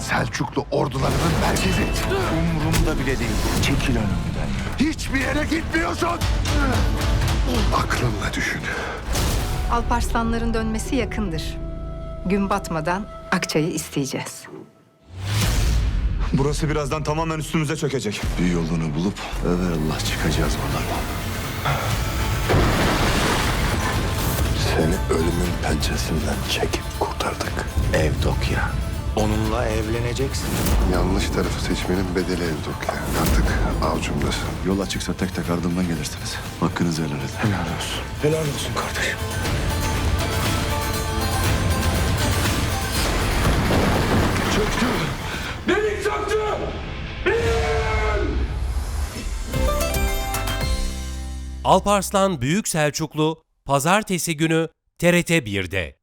Selçuklu ordularının merkezi. Umurumda bile değil. Çekil önümden. Hiçbir yere gitmiyorsun. Aklınla düşün. Alparslanların dönmesi yakındır. Gün batmadan Akçay'ı isteyeceğiz. Burası birazdan tamamen üstümüze çökecek. Bir yolunu bulup Allah çıkacağız buradan. Seni ölümün pençesinden çekip kurtardık. Evdokya. Onunla evleneceksin. Yanlış tarafı seçmenin bedeli Evdokya. Artık avcumdasın. Yol açıksa tek tek ardından gelirsiniz. Hakkınızı helal edin. Helal olsun. Helal olsun kardeşim. Çöktü. Alparslan Büyük Selçuklu Pazartesi günü TRT 1'de.